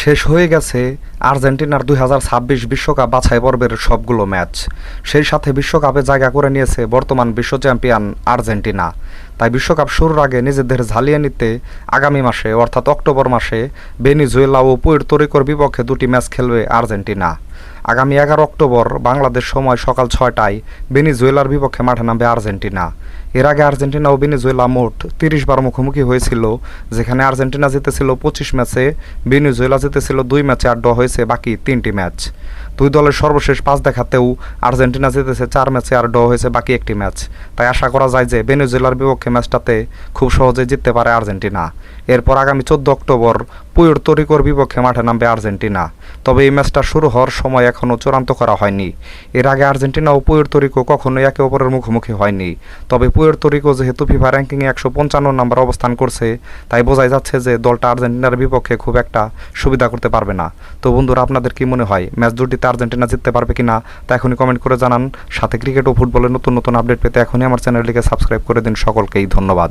শেষ হয়ে গেছে আর্জেন্টিনার দুই হাজার ছাব্বিশ বিশ্বকাপ বাছাই পর্বের সবগুলো ম্যাচ। সেই সাথে বিশ্বকাপে জায়গা করে নিয়েছে বর্তমান বিশ্ব চ্যাম্পিয়ন আর্জেন্টিনা। তাই বিশ্বকাপ শুরুর আগে নিজেদের ঝালিয়ে নিতে আগামী মাসে, অর্থাৎ অক্টোবর মাসে বেনিজুয়েলা ও পুয়ের্তো রিকোর বিপক্ষে দুটি ম্যাচ খেলবে আর্জেন্টিনা। আগামী এগারো অক্টোবর বাংলাদেশ সময় সকাল ছয়টায় বেনিজুয়েলার বিপক্ষে মাঠে নামবে আর্জেন্টিনা। এর আগে আর্জেন্টিনা ও বেনিজুয়েলা মোট তিরিশ বার মুখোমুখি হয়েছিল, যেখানে আর্জেন্টিনা জিতেছিল পঁচিশ ম্যাচে বেনিজুয়েলা জিতেছিল দুই ম্যাচে আর ড্র হয়েছে বাকি তিনটি ম্যাচ। দুই দলের সর্বশেষ পাঁচ দেখাতেও আর্জেন্টিনা জিতেছে চার ম্যাচে আর ড্র হয়েছে বাকি একটি ম্যাচ। তাই আশা করা যায় যে বেনিজুয়েলার বিপক্ষে ম্যাচটাতে খুব সহজে জিততে পারে আর্জেন্টিনা। এরপর আগামী চোদ্দ অক্টোবর পুয়ের্তো রিকোর বিপক্ষে মাঠে নামবে আর্জেন্টিনা। তবে এই ম্যাচটা শুরু হওয়ার সময় এখনও চূড়ান্ত করা হয়নি। এর আগে আর্জেন্টিনা ও পুয়ের্তো তরিকো কখনোই একে অপরের মুখোমুখি হয়নি। তবে পুয়োর তরিকো যেহেতু ফিফা র্যাঙ্কিংয়ে একশো পঞ্চান্ন নম্বর অবস্থান করছে, তাই বোঝাই যাচ্ছে যে দলটা আর্জেন্টিনার বিপক্ষে খুব একটা সুবিধা করতে পারবে না। তো বন্ধুরা, আপনাদের কি মনে হয়? ম্যাচ দুটিতে আর্জেন্টিনা জিততে পারবে কি না তা এখনই কমেন্ট করে জানান। সাথে ক্রিকেট ও ফুটবলের নতুন নতুন আপডেট পেতে এখনই আমার চ্যানেলটিকে সাবস্ক্রাইব করে দিন। সকলকেই ধন্যবাদ।